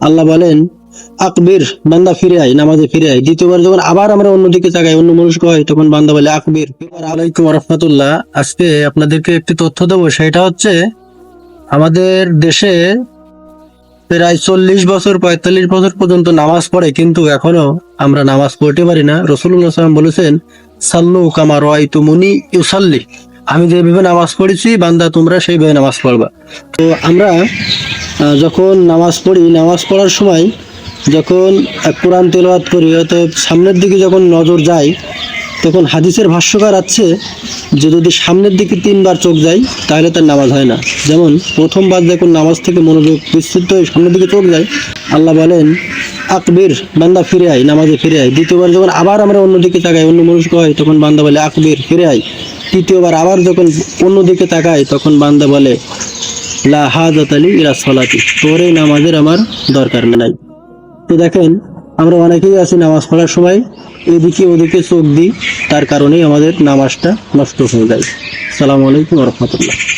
আল্লাহ বলেন, আকবির, বান্দা ফিরে আয়, নামাজে ফিরে আয়। দ্বিতীয়বার যখন আবার আমরা অন্যদিকে তাকাই, অন্য মানুষ হয়, তখন বান্দা বলে, আকবির আলাইকুম রহমতুল্লাহ। আজকে আপনাদেরকে একটি তথ্য দেবো, সেটা হচ্ছে, আমাদের দেশে প্রায় চল্লিশ বছর, পঁয়তাল্লিশ বছর পর্যন্ত নামাজ পড়ে, কিন্তু এখনও আমরা নামাজ পড়তে পারি না। রসুল্লাহ সাল্লাম বলেছেন, সাল্লু কামার তুমুনি ইউসাল্লি। আমি যেভাবে নামাজ পড়েছি, বান্দা তোমরা সেইভাবে নামাজ পড়বা। তো আমরা যখন নামাজ পড়ি, নামাজ পড়ার সময় যখন কোরআন তেলাওয়াত করি, অতএব সামনের দিকে যখন নজর যায় তখন হাদিসের ভাষ্যকার আছে যে যদি সামনের দিকে তিনবার চোখ যায়, তাহলে তার নামাজ হয় না। যেমন প্রথমবার যখন নামাজ থেকে মনোযোগ বিস্তৃত হয়ে সামনের দিকে চোখ যায়, আল্লাহ বলেন, আকবির, বান্দা ফিরে আয়, নামাজে ফিরে আয়। দ্বিতীয়বার যখন আবার আমরা অন্যদিকে তাকাই, অন্য মানুষ হয়, তখন বান্দা বলে, আকবির, ফিরে আয়। তৃতীয়বার আবার যখন অন্যদিকে তাকাই, তখন বান্দা বলে লা হাজাত আলী ইরা সলাতি। তোর এই নামাজের আমার দরকার নাই। তো দেখেন, আমরা অনেকেই আছি নামাজ পড়ার সময়, এদিকে ওদিকে চোখ দিই, তার কারণেই আমাদের নামাজটা নষ্ট হয়ে যায়। সালাম আলাইকুম রহমতুল্লাহ।